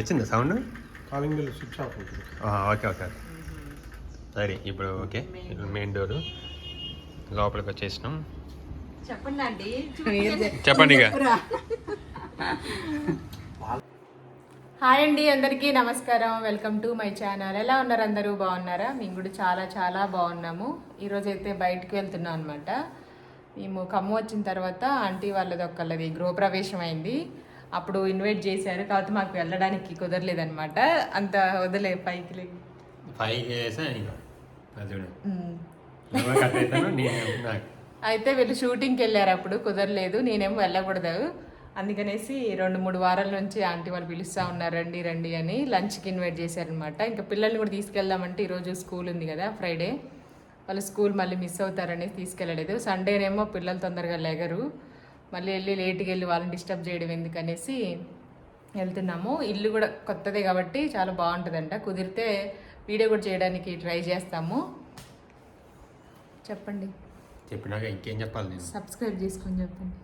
వచ్చిందా sound? Calling bell switch off okay okay సరే ఇప్పుడు ఓకే మెయిన్ డోర్. లోపలికి వచ్చేసినాం. చెప్పండి అండి చెప్పండి ఇక. హాయ్ అండి అందరికీ నమస్కారం. వెల్కమ్ టు మై ఛానల్ ఎలా ఉన్నారు అందరూ? బాగున్నారా? మేము కూడా చాలా చాలా బాగున్నాము. ఈరోజు అయితే బయటకు వెళ్తున్నాం అనమాట మేము ఖమ్మం వచ్చిన తర్వాత ఆంటీ వాళ్ళది ఒకళ్ళది గృహప్రవేశం అయింది. అప్పుడు ఇన్వైట్ చేశారు. కాకపోతే మాకు వెళ్ళడానికి కుదరలేదనమాట అంత వదిలే పైకి లే ఫైవ్ చేసా ఇంకా అది చూడు. ఉమ్. నువ్వే కట్ అవుతాను నేను నాకు. అయితే వీళ్ళు షూటింగ్కి వెళ్ళారు అప్పుడు. కుదరలేదు. నేనేమో వెళ్ళకూడదు. అందుకనేసి రెండు మూడు వారాల నుంచి ఆంటీ వాళ్ళు పిలుస్తూ ఉన్నారు. రండి రండి అని లంచ్కి ఇన్వైట్ చేశారనమాట ఇంకా పిల్లల్ని కూడా తీసుకెళ్దామంటే ఈరోజు స్కూల్ ఉంది కదా ఫ్రైడే. వాళ్ళు స్కూల్ మళ్ళీ మిస్ అవుతారనేసి తీసుకెళ్ళలేదు. సండేనేమో పిల్లలు తొందరగా లేగరు. మళ్ళీ వెళ్ళి లేట్కి వెళ్ళి వాళ్ళని డిస్టర్బ్ చేయడం ఎందుకనేసి వెళ్తున్నాము. ఇల్లు కూడా కొత్తదే కాబట్టి చాలా బాగుంటుందంట. కుదిరితే వీడియో కూడా చేయడానికి ట్రై చేస్తాము. చెప్పండి. చెప్పినాక ఇంకేం చెప్పాలి నేను? సబ్స్క్రైబ్ చేసుకొని చెప్పండి.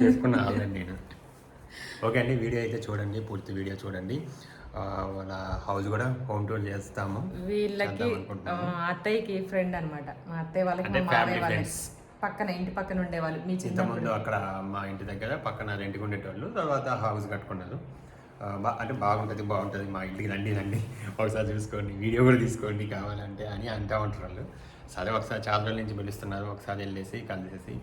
చేసుకున్న ఆల్రెడీ నేను. ఓకే అండి వీడియో అయితే చూడండి పూర్తి వీడియో చూడండి. వాళ్ళ హౌస్ కూడా హోమ్ టూర్ చేస్తాము. వీళ్ళకి అత్తయ్యకి ఫ్రెండ్ అన్నమాట. మా అత్తయ్య వాళ్ళకి అంటే పక్కన ఇంటి పక్కన ఉండేవాళ్ళు మీ ఇంతకుముందు అక్కడ మా ఇంటి దగ్గర పక్కన రెంట్కి ఉండేటోళ్ళు. తర్వాత హౌస్ కట్టుకున్నారు. అంటే బాగుంటుంది బాగుంటుంది మా ఇంటికి రండి రండి. ఒకసారి చూసుకోండి వీడియో కూడా తీసుకోండి కావాలంటే అని అంటూ ఉంటారు. వాళ్ళు సరే ఒకసారి చాలా రోజుల నుంచి పిలుస్తున్నారు. ఒకసారి వెళ్ళేసి కలిసేసి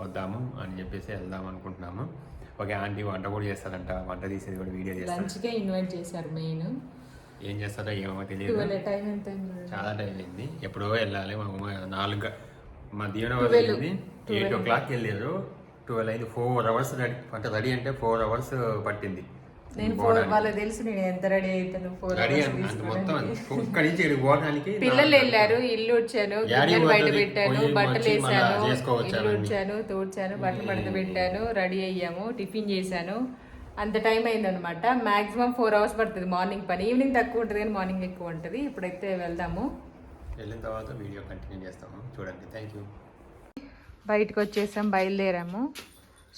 వద్దాము అని చెప్పేసి వెళ్దాం అనుకుంటున్నాము. ఓకే ఆంటీ వంట కూడా చేస్తారంట. వంట తీసేది కూడా వీడియో చేస్తారు. లంచ్కే ఇన్వైట్ చేశారు మెయిన్. ఏం చేస్తారో ఏమో తెలియదు. చాలా టైం అయింది. ఎప్పుడో వెళ్ళాలి మా నాలుగు గ- మా దీవెన వాళ్ళు వెళ్ళింది ఎయిట్ ఓ క్లాక్ వెళ్ళారు. ట్వెల్వ్ అయింది ఫోర్ అవర్స్ రెడీ అంటే రెడీ అంటే ఫోర్ అవర్స్ పట్టింది. నేను ఫోర్ వాళ్ళకి తెలుసు నేను ఎంత రెడీ అవుతాను ఫోర్ రెడీ మొత్తం ఇక్కడి నుంచి ఇక్కడికి పోవడానికి పిల్లలు వెళ్ళారు ఇల్లు గిన్నెలు బయట? పెట్టాను బట్టలు వేసాను ఇల్లు. ఉడ్చాను తూడ్చాను బట్టలు మడత పెట్టాను రెడీ అయ్యాము టిఫిన్ చేశాను. అంత టైం అయిందనమాట మాక్సిమం ఫోర్ అవర్స్ పడుతుంది మార్నింగ్ పని. ఈవినింగ్ తక్కువ ఉంటుంది కానీ మార్నింగ్ ఎక్కువ ఉంటుంది. ఇప్పుడైతే వెళ్దాము. వెళ్ళిన తర్వాత వీడియో కంటిన్యూ చేస్తాము. చూడండి. థ్యాంక్ యూ బయటకు వచ్చేసాం బయలుదేరాము.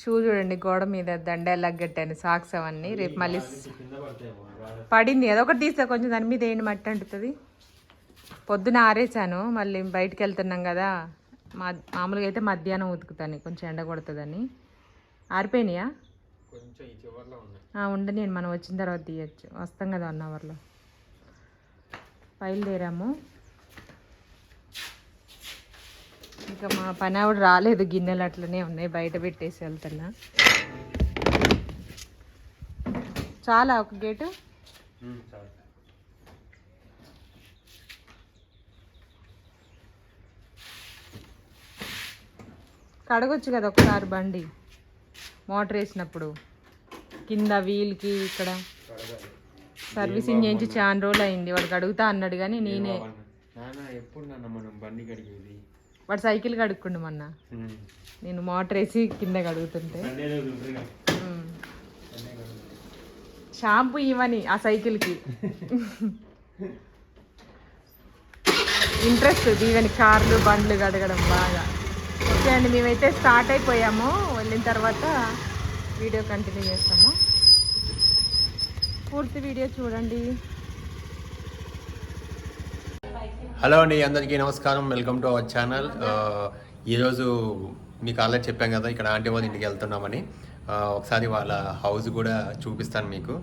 షూ చూడండి గోడ మీద దండాలు కట్టాను సాక్స్ అవన్నీ. రేపు మళ్ళీ పడింది. అదొకటి తీస్తే కొంచెం దాని మీద ఏంటి మట్టి అంటుతుంది. పొద్దున ఆరేసాను మళ్ళీ బయటికి వెళ్తున్నాం కదా. మా మామూలుగా అయితే మధ్యాహ్నం ఉతుకుతాను కొంచెం ఎండ కొడుతుందని. ఆరిపోయినాయా? ఉండు నేను మనం వచ్చిన తర్వాత తీయచ్చు. వస్తాం కదా వన్ అవర్లో. బయలుదేరాము. ఇంకా మా పని ఆవిడ రాలేదు గిన్నెలు అట్లనే ఉన్నాయి బయట పెట్టేసి వెళ్తున్నా. చాలా ఒక గేటు? కడగొచ్చు కదా ఒకసారి బండి? మోటార్ వేసినప్పుడు. కింద వీల్కి ఇక్కడ. సర్వీసింగ్ చేయించి చాలా రోజులు అయింది వాడికి అడుగుతా అన్నాడు కానీ నేనే. ఎప్పుడు మనం బండి కడిగేది? వాడు సైకిల్ కడుక్కుండు మొన్న. నేను మోటార్ వేసి కింద కడుగుతుంటే. షాంపూ ఇవ్వని ఆ సైకిల్కి. ఇంట్రెస్ట్ దీవెని కార్లు బండ్లు కడగడం బాగా. ఓకే అండి మేమైతే స్టార్ట్ అయిపోయాము. వెళ్ళిన తర్వాత వీడియో కంటిన్యూ చేస్తాము. పూర్తి వీడియో చూడండి. హలో అండి అందరికీ నమస్కారం. Welcome to our channel. ఈరోజు మీకు ఆల్రెడీ చెప్పాం కదా ఇక్కడ ఆంటీ వాళ్ళ ఇంటికి వెళ్తున్నామని. ఒకసారి వాళ్ళ హౌస్ కూడా చూపిస్తాను మీకు.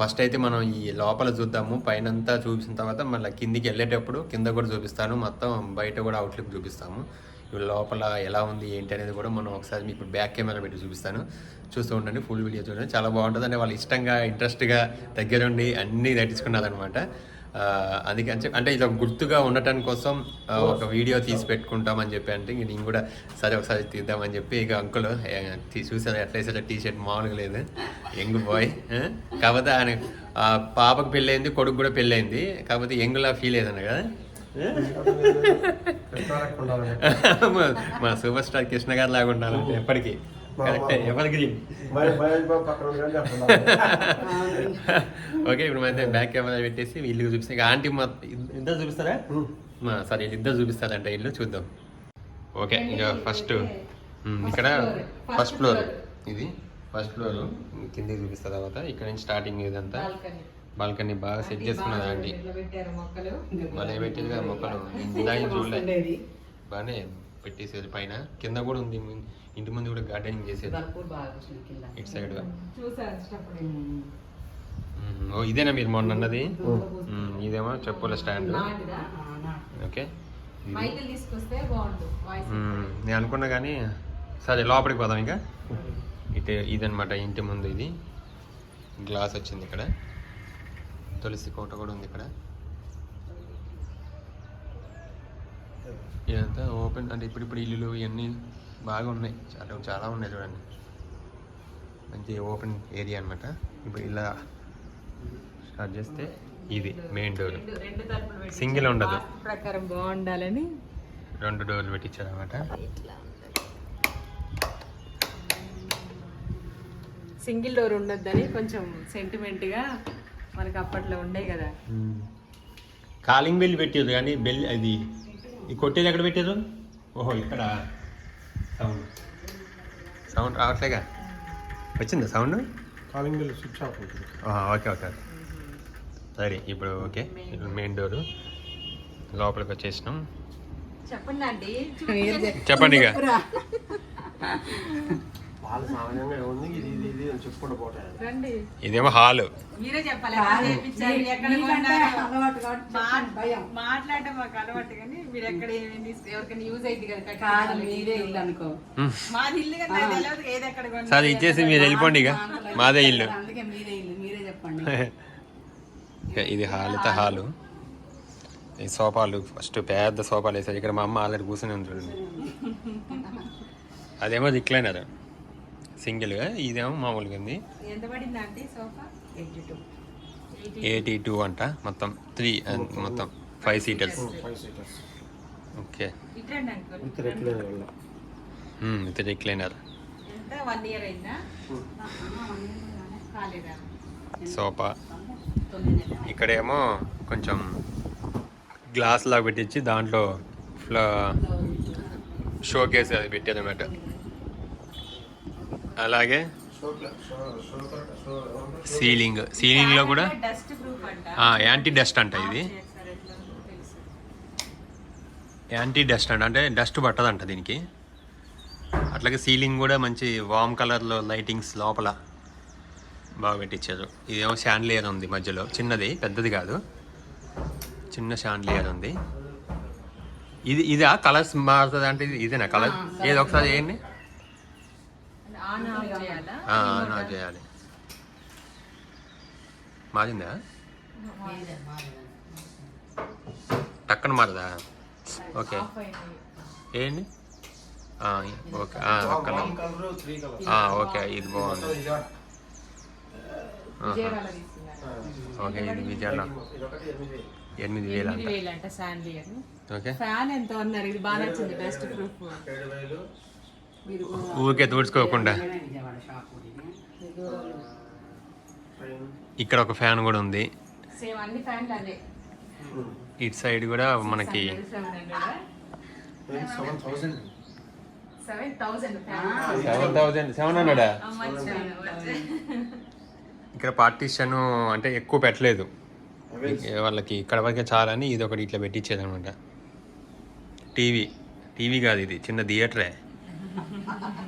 ఫస్ట్ అయితే మనం ఈ లోపల చూద్దాము. పైన అంతా చూపించిన తర్వాత మళ్ళీ కిందికి వెళ్ళేటప్పుడు కింద కూడా చూపిస్తాను. మొత్తం బయట కూడా అవుట్లుక్ చూపిస్తాము. లోపల ఎలా ఉంది ఏంటి అనేది కూడా మనం ఒకసారి మీకు బ్యాక్ కెమెరా పెట్టి చూపిస్తాను. చూస్తూ ఉండండి ఫుల్ వీడియో చూడండి. చాలా బాగుంటుంది అంటే వాళ్ళు ఇష్టంగా ఇంట్రెస్ట్గా దగ్గరుండి అన్నీ నటించుకున్నారనమాట అందుకని చెప్పి అంటే ఇది ఒక గుర్తుగా ఉండటం కోసం ఒక వీడియో తీసి పెట్టుకుంటామని చెప్పి అంటే ఇంక నేను కూడా సరే ఒకసారి తీద్దామని చెప్పి ఇక అంకుల్ చూసాను ఎట్లా వేసాడు టీ షర్ట్ మామూలుగా లేదు. యంగ్ బాయ్ కాకపోతే ఆయన పాపకు పెళ్ళయింది కొడుకు కూడా పెళ్ళయింది కాకపోతే యంగ్లా ఫీల్ అయ్యాను కదా. మా సూపర్ స్టార్ కృష్ణ గారు లాగా ఉండాలంటే ఎప్పటికీ. ఓకే ఇప్పుడు అయితే బ్యాక్ కెమెరా పెట్టేసి వీళ్ళు చూపిస్తాం ఇక ఆంటీ మా ఇద్దరు చూపిస్తారా మా సారీ వీళ్ళు ఇద్దరు చూపిస్తారంట ఇల్లు చూద్దాం ఓకే ఇక ఫస్ట్ ఇక్కడ ఫస్ట్ ఫ్లోర్ ఇది ఫస్ట్ ఫ్లోర్ కిందికి చూపిస్తా తర్వాత ఇక్కడ నుంచి స్టార్టింగ్ ఇదంతా బాల్కనీ బాల్కనీ బాగా సెట్ చేసుకున్నది ఆంటీ మళ్ళీ పెట్టేది కదా మొక్కలు ఇందాక చూడలే బాగానే పెట్టేసేది పైన కింద కూడా ఉంది ఇంటి ముందు కూడా గార్డెనింగ్ చేసేది. ఇటు సైడ్ ఓ ఇదేనా మీరు మొన్న అన్నది? ఇదేమో చెప్పుల స్టాండ్. ఓకే. నేను అనుకున్నా కానీ సరే లోపలికి పోదాం ఇంకా. ఇటే ఇదనమాట ఇంటి ముందు ఇది. గ్లాస్ వచ్చింది ఇక్కడ. తులసి కోట కూడా ఉంది ఇక్కడ. ఇదంతా ఓపెన్ అంటే ఇప్పుడు ఇప్పుడు ఇల్లులు ఇవన్నీ బాగా ఉన్నాయి చాలా చాలా ఉన్నాయి చూడండి. మంచి ఓపెన్ ఏరియా అనమాట ఇప్పుడు ఇలా స్టార్ట్ చేస్తే ఇది మెయిన్ డోర్. సింగిల్ ఉండదు. ప్రకారం బాగుండాలని రెండు డోర్లు పెట్టించారు అనమాట సింగిల్ డోర్ ఉండొద్దని కొంచెం సెంటిమెంట్గా మనకి అప్పట్లో ఉండే కదా. కాలింగ్ బెల్ పెట్టారు కానీ బెల్ అది ఈ కొట్టేది ఎక్కడ పెట్టారు ఓహో ఇక్కడ. సౌండ్ సౌండ్ రావట్లేగా? వచ్చిందా sound? Calling bell switch off okay okay సరే ఇప్పుడు ఓకే మెయిన్ డోరు లోపలికి వచ్చేసినాం. చెప్పండి అండి చెప్పండి ఇక. వాళ్ళు సామాన్యంగా ఉంది ఇది ఇది ఇది అని చెప్పుకుంటూ పోతాయి రండి. ఇదేమో హాల్. మీరే చెప్పాలి. ఎక్కడ చేయించారు, ఎక్కడ కొన్నారు? మా- మాట్లాడడం మాకు అలవాటు కానీ మీరు ఎక్కడ ఏమేమి తీసుకు- ఎవరికైనా యూజ్ అయింది కదా కాదు మీదే ఇల్లు అనుకో. మాది ఇల్లు కదా నాకు తెలియదు ఏది ఎక్కడ కొన్నారు. సరే ఇచ్చేసి మీరు వెళ్ళిపోండి ఇక. మాదే ఇల్లు. అందుకే మీదే ఇల్లు మీరే చెప్పండి. ఇక ఇది హాల్ అయితే హాలు. ఈ సోఫాలు ఫస్ట్ పెద్ద సోఫాలు వేసారు. ఇక్కడ మా అమ్మ ఆల్రెడీ కూర్చొని ఉంది చూడండి. అదేమో రిక్లైనర్ సింగిల్గా ఇదేమో మామూలుగా ఉంది. ఎంత పడింది aunty sofa? Eighty two. Eighty two అంట మొత్తం త్రీ మొత్తం five seaters five seaters okay. With recline వల్ల విత్ రిక్లైనర్ ఎంత? వన్ ఇయర్ అయిందా? కాలేదా? సోఫా. ఇక్కడేమో కొంచెం గ్లాస్ లాగా పెట్టించి దాంట్లో ఫ్లా షో కేస్ అది పెట్టారు అన్నమాట. అలాగే సీలింగ్ సీలింగ్లో కూడా డస్ట్ ప్రూఫ్ అంట. యాంటీ డస్ట్ అంట ఇది ఒకసారి ఎట్లా ఉందో తెలుసు యాంటీ డస్ట్ అంట అంటే డస్ట్ పట్టదంట దీనికి. అట్లాగే సీలింగ్ కూడా మంచి వామ్ కలర్లో లైటింగ్స్ లోపల బాగా పెట్టించారు ఇదేమో షాండ్లియర్ ఉంది మధ్యలో. చిన్నది పెద్దది కాదు. చిన్న షాండ్లియర్ ఉంది. ఇది ఇదా? కలర్స్ మారుతుంది అంటే ఇది- ఇదేనా కలర్ ఏది ఒకసారి చేయండి. ఆన్ ఆఫ్ చేయాలి? మారిందా. టక్కన మారదా? ఓకే ఏంటి ఆ, ఓకే. ఆ, ఒక కలర్ కలర్ త్రీ కలర్ ఆ, ఓకే. ఇది బాగుంది. ఓకే ఇది విజయాల ఎనిమిది వేలు. ఎనిమిది అంట వేలు అంట శాండియర్ ఓకే. ఫ్యాన్ ఎంత ఉన్నారు ఇది బాగా నచ్చింది డస్ట్ ప్రూఫ్ ఊరికే తుడుచుకోకుండా. ఇక్కడ ఒక ఫ్యాన్ కూడా ఉంది. సేమ్ అన్ని ఫ్యాన్లు అదే. ఇటు సైడ్ కూడా మనకి సెవెన్ థౌసండ్ సెవెన్ సెవెన్ హండ్రెడా ఇక్కడ పార్టీషన్ అంటే ఎక్కువ పెట్టలేదు. వాళ్ళకి ఇక్కడ వరకే చాలని ఇది ఒకటి ఇట్లా పెట్టించేది అనమాట టీవీ. టీవీ కాదు ఇది చిన్న థియేటరే.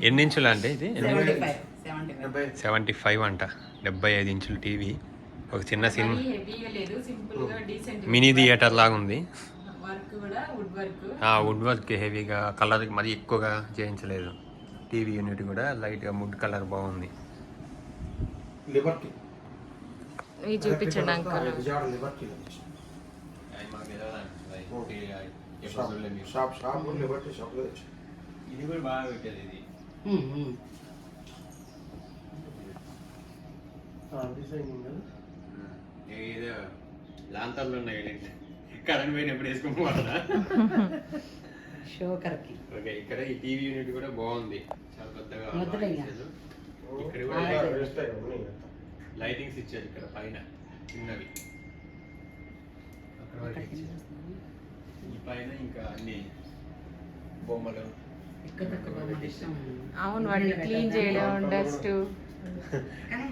ఎన్ని ఇంచులు అంటే ఇది? సెవెంటీ ఫైవ్ అంట. డెబ్బై ఐదు ఇంచుల టీవీ. ఒక చిన్న సినిమా. హెవీగా లేదు సింపుల్గా డీసెంట్ మినీ థియేటర్ లాగా ఉంది. వర్క్ కూడా వుడ్ వర్క్ ఆ వుడ్ వర్క్ హెవీగా కలర్ మరి ఎక్కువగా చేయించలేదు. టీవీ యూనిట్ కూడా లైట్గా వుడ్ కలర్ బాగుంది. చూపించండి uncle. Vijayawada Liberty shop shop Liberty షాప్లో తెచ్చి ఇది కూడా బాగా పెట్టేది ఇది. డిజైనింగ్ ఏదో లాంతర్లు ఉన్నాయి కరెంట్ పోయిన ఎప్పుడు వేసుకోమన్నా షోకర్కి ఓకే ఇక్కడ ఈ టీవీ యూనిట్ కూడా బాగుంది. చాలా పెద్దగా. ఇక్కడ కూడా లైటింగ్స్ ఇచ్చారు ఇక్కడ పైన చిన్నవి. అక్కడ వరకు ఇచ్చారు. ఈ పైన ఇంకా అన్ని బొమ్మలు. అవును వాటిని క్లీన్ చేయడం డస్ట్.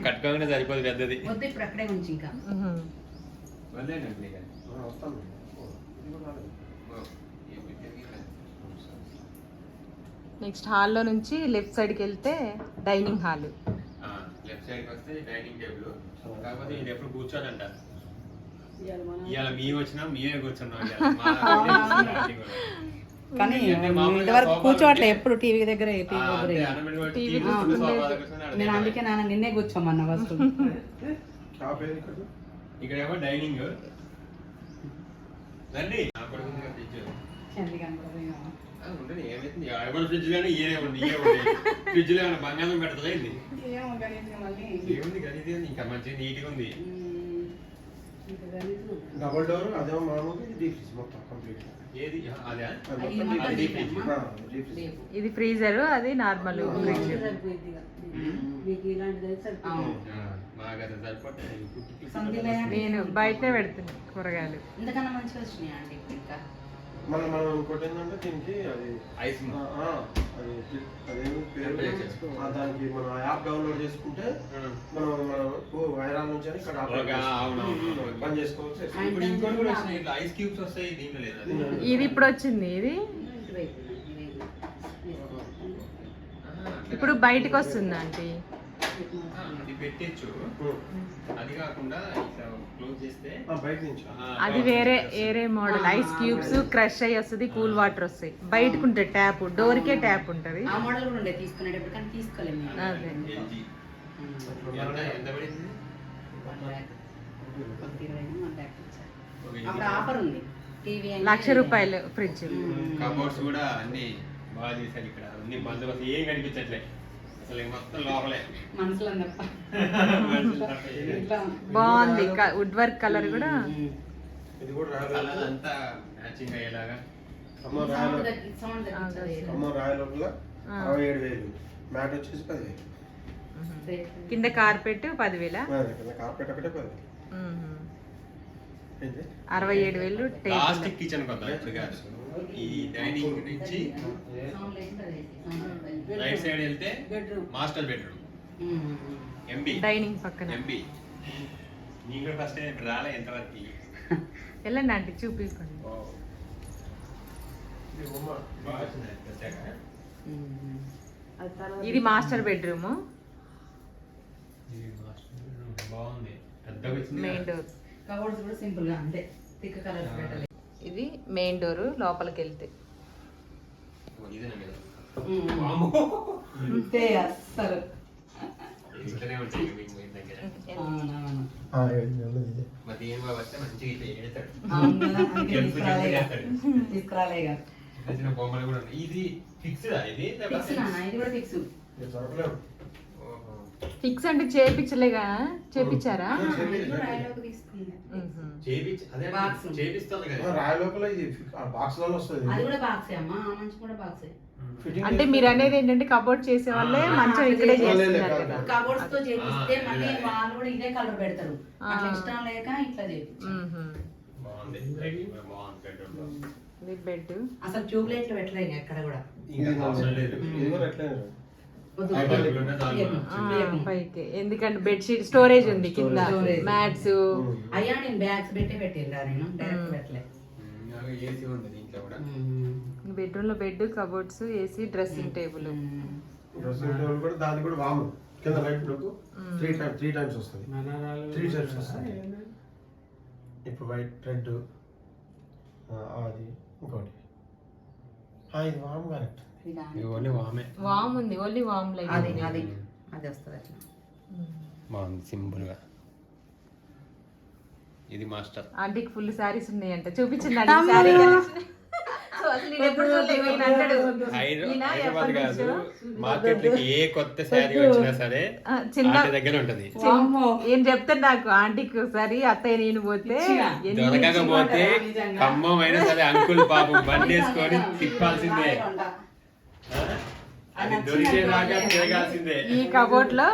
కట్టుకోగానే సరిపోదు పెద్దది. వద్దు ఇప్పుడు అక్కడే ఉంచి ఇంకా. నెక్స్ట్ హాల్లో నుంచి లెఫ్ట్ సైడ్కి వెళ్తే డైనింగ్ హాల్. ఆ, లెఫ్ట్ సైడ్కి వస్తే డైనింగ్ టేబుల్. కాకపోతే ఇది ఎప్పుడు కూర్చోదంట. ఇవాళ మేము వచ్చినా మేమే కూర్చున్నాం కానీ ఇంతవరకు కూర్చోవట్లే ఎప్పుడు టీవీ దగ్గర టీవీ నేను. అందుకే నాన్న నిన్నే కూర్చోమన్నా ఫస్ట్. ఇక్కడేమో డైనింగ్. రండి. ఫ్రిడ్జ్ కానీ ఫ్రిడ్జ్లో ఏమైనా బంగాళం పెడతలే ఇది ఏముంది ఉంది ఇంకా మంచిగా నీట్గా ఉంది. డబుల్ డోర్ అదేమో మామూలు ఇది మొత్తం కంప్లీట్ ఇది ఫ్రీజర్ అది నార్మల్ సరిపోతుంది సంధిలో నేను బయటనే పెడుతున్నా కూరగాయలు. ఇంతకన్నా మంచిగా వచ్చినాయి అండి ఇంకా మళ్ళీ మనం ఇంకోటి ఏంటంటే దీనికి అది ఐస్ దానికి మనం యాప్ డౌన్లోడ్ చేసుకుంటే మనం మనం ఓ వైరాల నుంచి ఇక్కడ. పని చేసుకోవచ్చు. ఐస్ క్యూబ్స్ వస్తాయి ఇది ఇప్పుడు వచ్చింది. ఇది? ఇప్పుడు. బయటకు వస్తుంది ఆంటీ? పెట్టచ్చు. అది కాకుండా ఇట్లా క్లోజ్ చేస్తే బయట నుంచి. అది వేరే వేరే మోడల్ ఐస్ క్యూబ్స్ క్రష్ అయ్యి వస్తుంది కూల్ వాటర్ వస్తాయి బయటకు ఉంటుంది ట్యాప్ డోర్కే ట్యాప్ ఉంటుంది. ఆ మోడల్ కూడా ఉండే తీసుకునేటప్పుడు కానీ తీసుకోలేము. అదే. ఎంత పడింది. అప్పుడు ఆఫర్ ఉంది. టీవీ లక్ష రూపాయలు ఫ్రిడ్జ్ కబోర్డ్స్ కూడా అన్ని బాగా చేశారు ఇక్కడ. అన్ని బందోబస్తు ఏం కనిపించట్లే. బాగుంది వుడ్ వర్క్ కలర్ కూడా ఉమ్. ఇది కూడా. కలర్ రాయల్ అంతా మ్యాచింగ్ అయ్యేలాగా. అమ్మ సౌండ్ రాయల్ తగ్గి- సౌండ్ తగ్గించదు. అమ్మ రాయల్ లోపల ఆ. అరవై ఏడు వేలు. మ్యాట్ వచ్చేసి పదివేలు కింద కార్పెట్ పదివేల కార్పెట్ ఒకటే అరవై ఏడు వేలు కిచెన్ ఈ డైనింగ్ నుంచి రైట్ సైడ్ వెళ్తే మాస్టర్ బెడ్రూమ్. ఎంబీ డైనింగ్ పక్కన. ఎంబీ నీ కూడా ఫస్ట్ ఇప్పుడు రాలే ఎంతవరకు? వెళ్ళండి ఆంటీ చూపించండి ఇది master bedroom main door cupboards కూడా సింపుల్గా అంతే థిక్ కలర్స్ పెట్టలేదు. ఇది మెయిన్ డోర్ లోపలికి వెళ్తే అస్సలు. ఇది. ఫిక్స్డా ఇది ఫిక్స్ ఇది కూడా ఫిక్స్. ఫిక్స్ అంటే చేపించలేగా చేపించారా? అంటే మీరు అనేది ఏంటంటే కబోర్డ్ చేసే వాళ్ళే మంచం ఇక్కడే చేస్తున్నారు కదా. కబోర్డ్స్తో చేపిస్తే మళ్ళీ. వాళ్ళు కూడా ఇదే కలర్ పెడతారు. అట్లా ఇష్టం లేక ఇట్లా చేపించారు బెడ్. అసలు ట్యూబ్ లైట్లు పెట్టలేదు ఎక్కడ కూడా పైకి. ఎందుకంటే బెడ్షీట్ స్టోరేజ్ ఉంది కింద. మ్యాట్స్. అయ్యా నేను బ్యాగ్స్ పెట్టి నేను. డైరెక్ట్ కూడా. బెడ్రూమ్లో bed cupboards AC dressing table. Dressing table కూడా దాని కూడా వాము. కింద light three times three times వస్తుంది. త్రీ టైమ్స్ వస్తుంది. ఇప్పుడు వైట్ రెడ్ అది ఇంకోటి. ఇది వామ్ కరెక్ట్. ఓన్లీ వామే. వామ్ ఉంది ఓన్లీ వామ్ అది లైట్ అది అది వస్తుంది అట్లా. బాగుంది సింపుల్గా. ఇది మాస్టర్. ఆంటీకి ఫుల్ సారీస్ ఉన్నాయంట. చూపించండి ఆంటీ సారీ హైదరాబాద్ కాదు. మార్కెట్ ఏ కొత్త శారీ వచ్చినా సరే ఆ, చిన్న ఆంటీ దగ్గర ఉంటది. ఏం చెప్తాను నాకు? ఆంటీకి ఒకసారి అత్తయ్య నేను పోతే ఎన్ని దొరకకపోతే నిజంగా. ఖమ్మం అయినా సరే అంకుల్ పాపం బండి వేసుకొని తిప్పాల్సిందే ఈ కబోర్డ్లో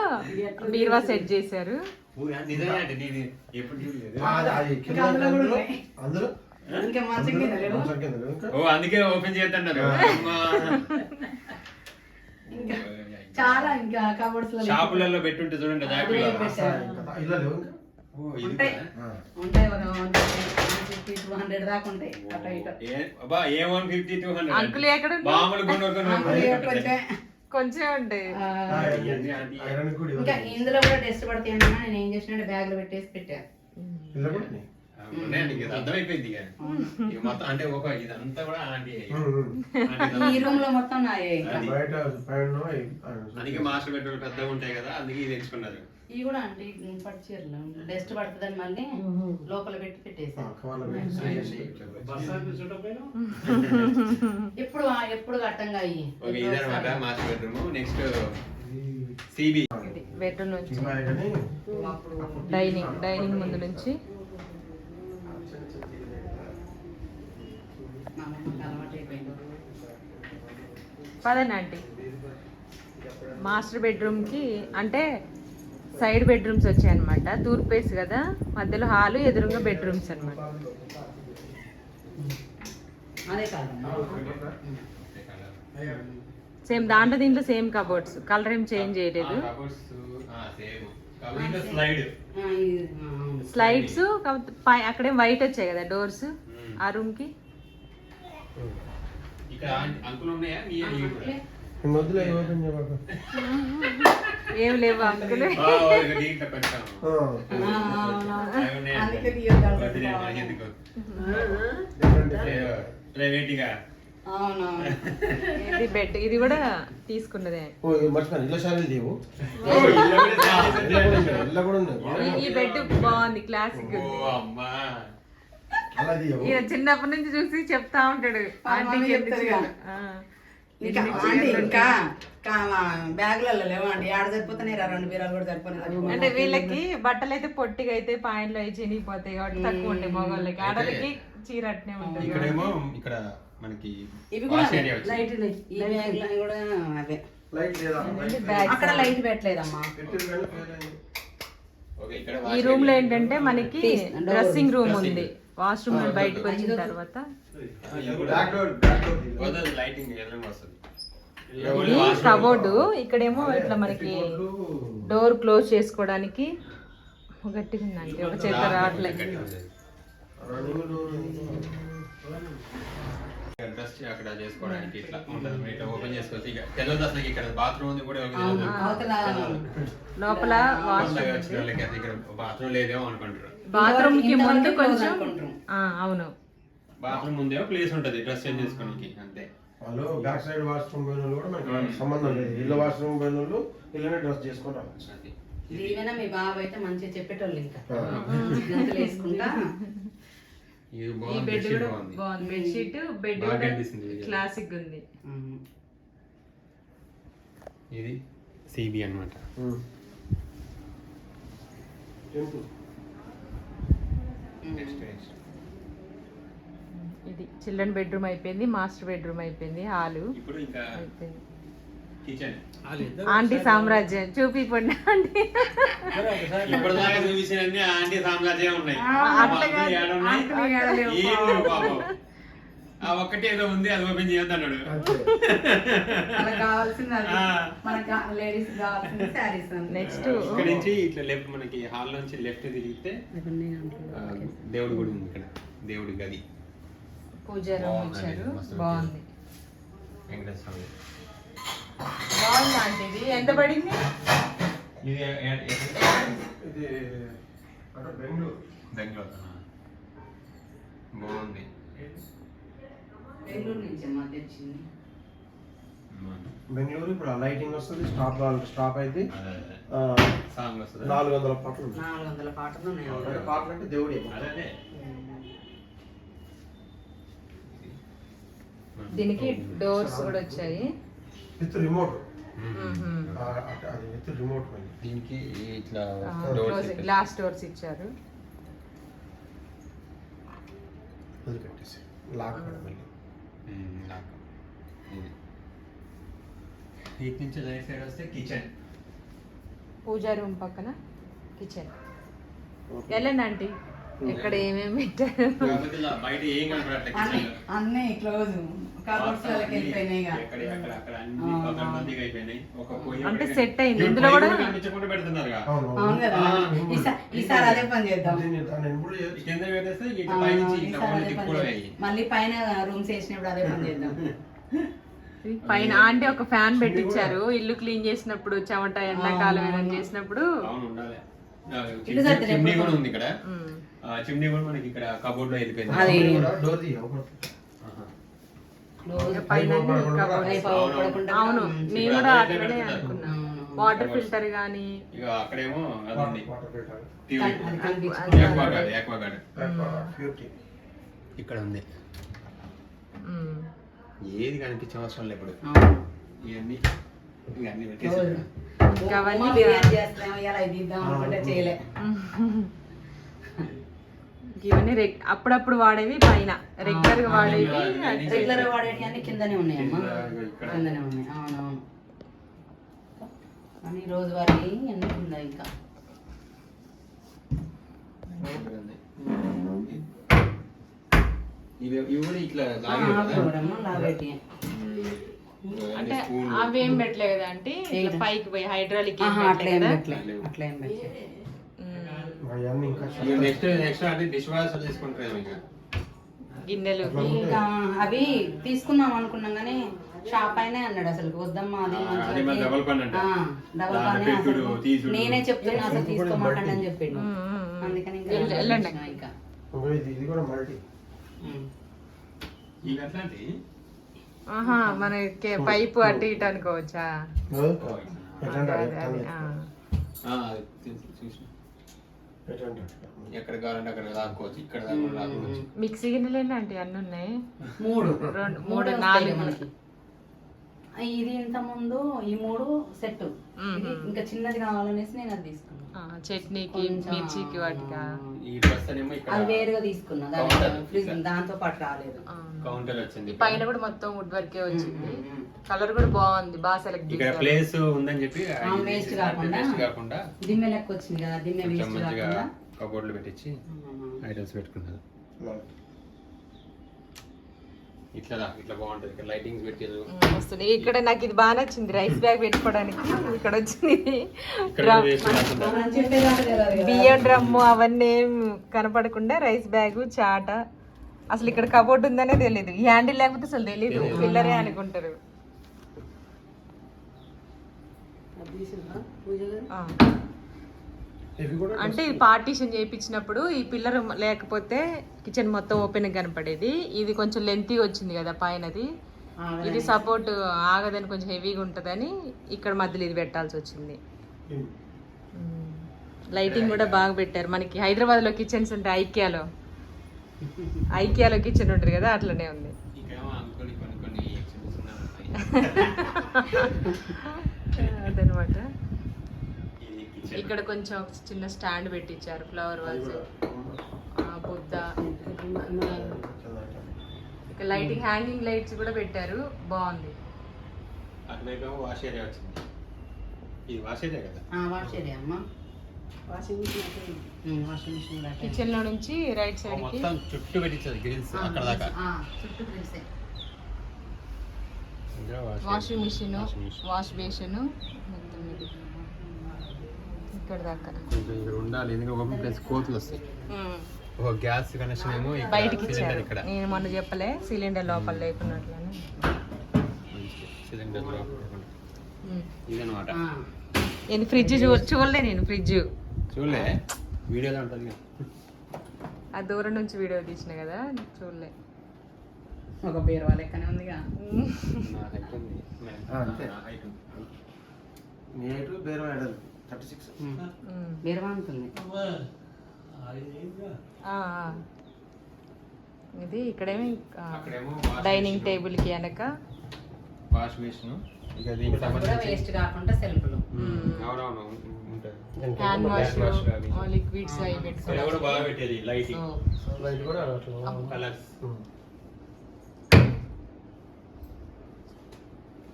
బీరువా సెట్ చేశారు. అందుకే ఓపెన్ చేస్తున్నారు. చాలా ఇంకా షాపులలో పెట్టుంటే చూడండి ఉంటాయి. ఫిఫ్టీ టూ హండ్రెడ్ దాకా ఉంటాయి. ఇటు అంకుల్ ఎక్కడ. కొంచెం, ఉంటాయి ఇంకా. ఇందులో కూడా టెస్ట్ పడతాయి అన్నా. నేను ఏం చేసిన బ్యాగ్లో పెట్టేసి పెట్టా. ఇలా కూడా ఉన్నాయి. ఆ, ఉన్నాయండి, ఇక. అర్థమైపోయింది మొత్తం అంటే ఒక ఇదంతా కూడా ఆంటీ. ఈ రూమ్లో మొత్తం అందుకే మాస్టర్ పెద్దగా ఉంటాయి కదా అందుకే ఇది ఎంచుకున్నారు ఇవి కూడా అంటే పట్టు చీరలు. డస్ట్ పడుతుందని మళ్ళీ లోపల పెట్టి పెట్టేసాను ఎప్పుడు ఎప్పుడు కట్టంగా అయ్యి ఓకే ఇదన్నమాట మాస్టర్ బెడ్రూమ్ నెక్స్ట్ సిబి ఇది బెడ్రూమ్ నుంచి. డైనింగ్ డైనింగ్ ముందు నుంచి. పదండి ఆంటీ. మాస్టర్ బెడ్రూమ్కి అంటే సైడ్ బెడ్రూమ్స్ వచ్చాయి అనమాట తూర్పు ఫేస్ కదా? మధ్యలో హాలు ఎదురుగా బెడ్రూమ్స్ అనమాట సేమ్ దాంట్లో దీంట్లో సేమ్ కబోర్డ్స్. కలర్ ఏం చేంజ్ చేయలేదు. స్లైడ్స్ కాకపోతే పై అక్కడే వైట్ వచ్చాయి కదా డోర్స్? ఆ రూమ్కి ఓపెన్ చేయబాక ఏం లేవు అంకుల్? ఇది బెడ్ ఇది కూడా తీసుకున్నదే. ఈ- బెడ్ బాగుంది క్లాసిక్ ఓ అమ్మా. అలా తీయవు. ఈయన చిన్నప్పటి నుంచి చూసి చెప్తా ఉంటాడు. మా ఇంకా. బ్యాగులలో లేవండి. ఆడ సరిపోతున్నాయి రెండు బీరాలు కూడా సరిపోయినాయి అంటే వీళ్ళకి బట్టలు అయితే పొట్టిగా అయితే పాయింట్లు అవి చినిగిపోతాయి కాబట్టి తక్కువ ఉంటాయి మగవాళ్ళకి ఆడలకి చీర అట్నే ఉంటుంది ఇక్కడేమో ఇక్కడ మనకి ఇవి కూడా. లైట్ ఈ బ్యాగులు కూడా అవే. లైట్ లేదా లైట్ బ్యాగ్ అక్కడ లైట్ పెట్టలేదమ్మా. ఈ రూమ్లో. ఏంటంటే మనకి డ్రెస్సింగ్ రూమ్ ఉంది. వాష్రూమ్ నుండి బయటకు వచ్చిన తర్వాత? ఇది కబోర్డు. ఇక్కడేమో ఇట్లా మనకి డోర్ క్లోజ్ చేసుకోవడానికి గట్టిగా ఉందండి. ఒక చేత రావట్లే అక్కడ చేసుకోవడానికి ఇట్లా ఉంటుంది. ఇట్లా ఓపెన్ చేసుకోవచ్చు. ఇక తెలియదు అసలు ఇక్కడ బాత్రూమ్ ఉంది కూడా అవును అవతల లోపల వచ్చిన వాళ్ళకి అది ఇక్కడ బాత్రూమ్ లేదేమో అనుకుంటారు. బాత్రూమ్కి ముందు కొంచెం. ఆ, అవును. బాత్రూమ్ ముందేమో ప్లేస్ ఉంటది డ్రెస్ చేంజ్ చేసుకోనికి అంతే. వాళ్ళు బ్యాక్ సైడ్ వాష్రూమ్ పోయిన వాళ్ళు కూడా మనకి సంబంధం లేదు. ఇళ్ళ వాష్రూమ్ పోయిన వాళ్ళు ఇళ్ళనే డ్రెస్ చేసుకుంటారు అది. దీవెన మీ బాబు అయితే మంచిగా చెప్పేటోళ్ళు ఇంకా. గంతులు వేసుకుంటా. ఇది ఈ బాగుంది బెడ్ bedsheet కూడా బాగుంది. బాగుంది. బెడ్షీట్ బెడ్ బాగా కూడా కనిపిస్తుంది ఇది. క్లాసిక్ ఉంది. ఉమ్. ఇది సిబి అన్నమాట. టెంపుల్. ఇది చిల్డ్రన్ బెడ్రూమ్ అయిపోయింది మాస్టర్ బెడ్రూమ్ అయిపోయింది హాలు ఆంటీ సామ్రాజ్యం చూపిపోండి ఆంటీ. ఇప్పుడు దాకా చూపించిన ఆంటీ సామ్రాజ్యం ఉన్నాయి. అట్లా ఆ ఒక్కటి ఏదో ఉంది అది ఓపెన్ చేయొద్దు అన్నాడు. నెక్స్ట్ ఇక్కడ నుంచి ఇట్లా లెఫ్ట్ మనకి హాల్ నుంచి లెఫ్ట్ తిరిగితే దేవుడి గుడి ఉంది ఇక్కడ దేవుడి గది. పూజ బాగుంది. వెంకటేశ్వర బాగుంది ఇది. ఎంత పడింది? ఇది బెంగళూరు. బెంగళూరు. బాగుంది. బెంగళూరు నుంచి అమ్మా తెచ్చింది. బెంగళూరు ఇప్పుడు ఆ లైటింగ్ వస్తుంది స్టాప్ స్టాప్ అయితే అదే, అదే. ఆ, సాంగ్ వస్తుంది. నాలుగు వందల పాటలు. నాలుగు వందల పాటలు ఉన్నాయి అంటే పాటలు అంటే దేవుడే. దీనికి డోర్స్ కూడా వచ్చాయి. With remote. విత్ రిమోట్ దీనికి ఇట్లా గ్లాస్ డోర్స్ ఇచ్చారు. లాక్ మళ్ళీ. లాక్ ఇది ఇటు నుంచి రైట్ సైడ్ వస్తే కిచెన్. పూజా రూమ్ పక్కన కిచెన్. వెళ్ళండి ఆంటీ. ఇక్కడ ఏమేమి పెట్టారు? అన్ని క్లోజ్. అంటే set అయింది. ఇందులో కూడా- ఈసారి అదే పని చేద్దాం. మళ్ళీ పైన రూమ్స్ వేసినప్పుడు అదే పని చేద్దాం. పైన అంటే ఒక ఫ్యాన్ పెట్టించారు. ఇల్లు క్లీన్ చేసినప్పుడు చెమట ఎండాకాలం ఏదైనా చేసినప్పుడు. చిమ్నీ-? కూడా ఉంది ఇక్కడ. చిమ్నీ కూడా మనకి ఇక్కడ కబోర్డ్లో వెళ్ళిపోయింది. అవును. నేను కూడా అట్లనే. వాటర్ ఫిల్టర్ గానీ ఇక అక్కడేమో. ఇక్కడ ఉంది. ఏది కనిపించే అవసరం లేదు ఇప్పుడు. ఇవన్నీ ఇవన్నీ. పెట్టేసి ఇంకా అవన్నీ చేస్తాం ఇలా ఇది ఇద్దాం అనుకుంటే చేయలే. ఇవన్నీ రెగ్- అప్పుడప్పుడు వాడేవి పైన. రెగ్యులర్గా వాడేవి రెగ్యులర్ వాడేటి అన్ని కిందనే ఉన్నాయమ్మా ఇక్కడ. కిందనే ఉన్నాయి. అవునవును. కానీ రోజువారీ అన్ని ఉన్నాయి ఇంకా? ఉంది. అమ్మా లాగేటి అంటే అవి ఏం పెట్టలేదు కదా అంటే పైకి పోయి హైడ్రాలిక్ అట్లా ఏం కదా? పెట్టలే. అట్లా ఏం పెట్టలే. ఉమ్. అవన్నీ ఇంకా ఇక నెక్స్ట్ నెక్స్ట్ అంటే డిష్ వాషర్ తీసుకుంటారు ఇంకా. గిన్నెలు. ఇంకా అవి తీసుకుందాం అనుకున్నాం కానీ షాప్ అయినే అన్నాడు అసలు వద్దమ్మా అది డబల్ పని. నేనే చెప్తున్నా అసలు తీసుకోమాకండి అని చెప్పిండు. అందుకని ఇంకా ఇది కూడా మల్టీ. ఆహా మనకి పైపు అటు ఇటు అనుకోవచ్చా? ఎట్లంటే ఎక్కడ కావాలంటే అక్కడ లాక్కోవచ్చు ఇక్కడ దాకా మిక్సీ గిన్నెలు ఏంటంటే అన్ని ఉన్నాయి? మూడు. రెండు, మూడు నాలుగు. మనకి. ఇది ఇంత ముందు ఈ మూడు సెట్ ఇది ఇంకా చిన్నది కావాలనేసి నేను అది తీసుకున్నా. ఆ, చట్నీకి మిర్చికి వాటికా? ఈ ఇక్కడ అది వేరుగా తీసుకున్నా. దాంతో పాటు రాలేదు. కౌంటర్ వచ్చింది. పైన కూడా మొత్తం వుడ్ వర్కే వచ్చింది. కలర్ కూడా బాగుంది బాగా సెలెక్ట్ ఇక్కడ ప్లేస్ ఉందని చెప్పి కాకుండా. వేస్ట్ కాకుండా దిమ్మె లెక్క వచ్చింది కదా దిమ్మె వేస్ట్ కాకుండా కబోర్డ్లు పెట్టించి. ఐటమ్స్ పెట్టుకున్నారు. ఇట్లా రా, ఇట్లా బాగుంటది. ఇక్కడ లైటింగ్స్ పెట్టారు. ఉమ్, వస్తుంది. ఇక్కడ నాకు ఇది బాగా నచ్చింది రైస్ బ్యాగ్ పెట్టుకోవడానికి. ఇక్కడ వచ్చింది. కాకుండా. బియ్యం డ్రమ్ము అవన్నీ ఏం కనపడకుండా రైస్ బ్యాగ్ చాట అసలు ఇక్కడ కబోర్డ్ ఉందనే తెలియదు ఈ హ్యాండిల్ లేకపోతే అసలు తెలియదు పిల్లరే అనుకుంటారు. అంటే ఇది పార్టీషన్ చేయించినప్పుడు ఈ పిల్లర్ లేకపోతే కిచెన్ మొత్తం ఓపెన్ కనపడేది. ఇది కొంచెం లెంతీ వచ్చింది కదా పైనది. ఇది సపోర్ట్ ఆగదని కొంచెం హెవీగా ఉంటుందని ఇక్కడ మధ్యలో ఇది పెట్టాల్సి వచ్చింది. లైటింగ్ కూడా బాగా పెట్టారు. మనకి హైదరాబాద్లో కిచెన్స్ ఉంటాయి ఐకియాలో. ఐకియాలో కిచెన్ ఉంటుంది కదా అట్లనే ఉంది. అదనమాట. ఇక్కడ కొంచెం ఒక చిన్న స్టాండ్ పెట్టించారు ఫ్లవర్ వాజ్ బుద్ధ. ఇక లైటింగ్ హ్యాంగింగ్ లైట్స్ కూడా పెట్టారు బాగుంది. అటువైపు వాష్ ఏరియా వచ్చింది. ఇది వాష్ ఏరియా కదా? ఆ, వాష్ ఏరియా అమ్మా. వాషింగ్ మిషన్ కిచెన్లో నుంచి రైట్ ఓ సైడ్కి మొత్తం చుట్టూ గ్రిల్స్ అక్కడ దాకా. చుట్టూ వాషింగ్. మిషన్. వాష్ బేసిన్ మొత్తం ఇక్కడ దాకా. ఇక్కడ ఉండాలి ఎందుకంటే ఒక ప్లేస్ కోతులు వస్తాయి. ఒక గ్యాస్ కనెక్షన్ ఏమో బయటికి సిలిండర్ ఇచ్చారు. ఇక్కడ. నేను మొన్న చెప్పలే సిలిండర్ లోపల లేకున్నట్లని సిలిండర్ లోపల. ఇదన్నమాట. ఫ్రిడ్జ్ చూడలే నేను ఫ్రిడ్జ్. చూడలే? వీడియోలో ఉంటుంది. ఆ దూరం నుంచి వీడియో తీసిన కదా చూడలే. ఒక బీరువా లెక్కనే ఉందిగా. అంతే. బేరం ఎడలు థర్టీ సిక్స్. ఇది ఇక్కడేమి డైనింగ్ టేబుల్కి వెనక. Wash machine. ఇక దీనికి వేస్ట్ కాకుండా సెల్ఫ్లు. అవునవును. Hand wash. లిక్విడ్స్ అవి ఇక్కడ పెట్టుకోవాలి. కూడా బాగా పెట్టేది లైటింగ్ లైట్ కూడా అట్లా కలర్స్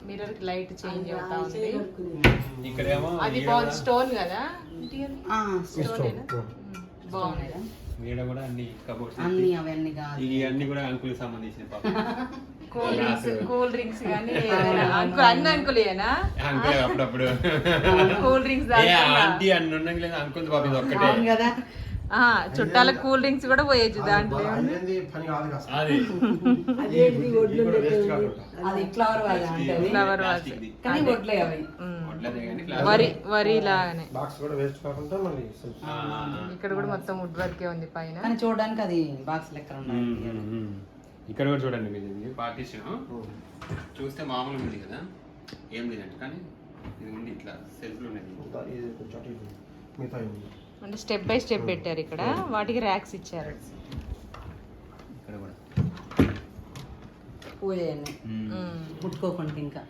మిర్రర్కి లైట్ చేంజ్ అవుతా ఆ, ఉంది. చేయి కడుక్కునేది. ఇక్కడేమో అది ఈడ బాగుంది. కూడా- స్టోన్ కదా? ఆ, స్టోన్ స్టోన్. బాగుంది. బాగున్నాయి ఈడ కూడా అన్ని కబోర్డ్స్ అన్ని అవన్నీ కాదు. ఇవి అన్ని కూడా అంకుల్ సంబంధించిన పాప కూల్ డ్రింక్స్ కూల్ డ్రింక్స్ కానీ అన్ని అంకులేనా? అంకుల్ అప్పుడప్పుడు. కూల్ డ్రింక్స్ ఆంటీ అన్ని ఉన్నాయి లేదు అంకుల్ పాప ఇది ఒక్కటే. కదా. చుట్టాల కూల్ డ్రింక్స్ కూడా పోయొచ్చు దాంట్లో ఫ్లవర్ వరి వరి లాగానే. బాక్స్ కూడా వేస్ట్ కాకుండా మళ్ళీ ఆ, ఇక్కడ కూడా మొత్తం వుడ్ వర్కే ఉంది పైన. కానీ చూడడానికి అది బాక్స్ లెక్క ఇక్కడ కూడా చూడండి మీరు ఇది. పార్టీషన్. చూస్తే మామూలుగా ఉంది కదా? ఏం లేదంటే కానీ ఇది ఉంది ఇట్లా సెల్ఫ్లు ఉన్నాయి అటు స్టెప్ బై స్టెప్ పెట్టారు ఇక్కడ. వాటికి ర్యాక్స్ ఇచ్చారు. ఇక్కడ కూడా. ముట్టుకోకుండా ఇంకా.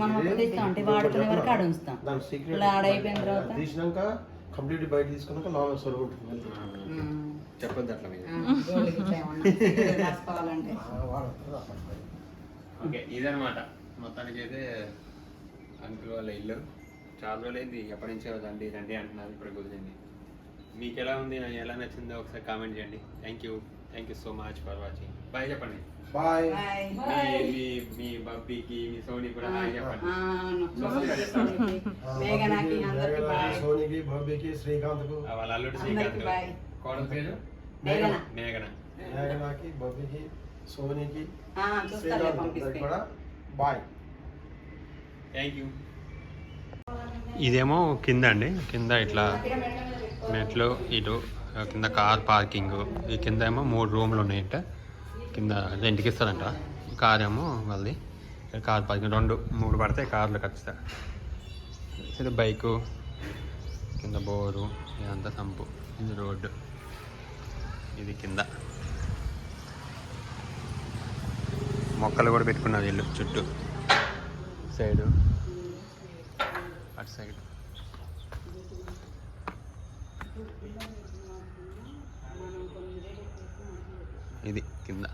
మనం అంటే వాడుకునే వరకు ఆడ ఉంచుతాం. ఆడ అయిపోయిన తర్వాత. తీసినాక కంప్లీట్ బయట తీసుకున్నాక లాంగ్. ఉమ్. చెప్పొద్దు అట్లా. ఓకే ఇదనమాట మొత్తానికి అయితే అంకుల్ వాళ్ళ ఇల్లు. చాలా రోజులైంది ఎప్పటి నుంచో రండి రండి అంటున్నారు ఇప్పుడు కుదిరింది మీకు ఎలా ఉంది నాకు ఎలా నచ్చిందో ఒకసారి కామెంట్ చేయండి. Thank you thank you so much for watching bye చెప్పండి. బాయ్ బాయ్ మీ మీ మీ బబ్బీకి మీ సోనీ కూడా హాయ్ చెప్పండి. సోనికి భవ్యకి శ్రీకాంత్కు ఆ, వాళ్ళ అల్లుడు శ్రీకాంత్ బాయ్. కోడల పేరు? మేఘన. మేఘన. మేఘనాకి సోనికి కూడా బాయ్. థ్యాంక్ యూ ఇదేమో కింద అండి. కింద ఇట్లా మెట్లు ఇటు కింద కార్ పార్కింగ్. ఈ కింద ఏమో మూడు రూమ్లు ఉన్నాయంట. కింద రెంట్కి ఇస్తారంట. కార్ ఏమో వాళ్ళది. ఇక్కడ కార్ పార్కింగ్. రెండు మూడు పడతాయి కార్లు ఖచ్చితంగా ఇది బైకు కింద బోరు ఇదంతా సంపు. ఇది రోడ్డు. ఇది కింద. మొక్కలు కూడా పెట్టుకున్నారు వీళ్ళు చుట్టూ. సైడు. అటు సైడ్. ఇది కింద.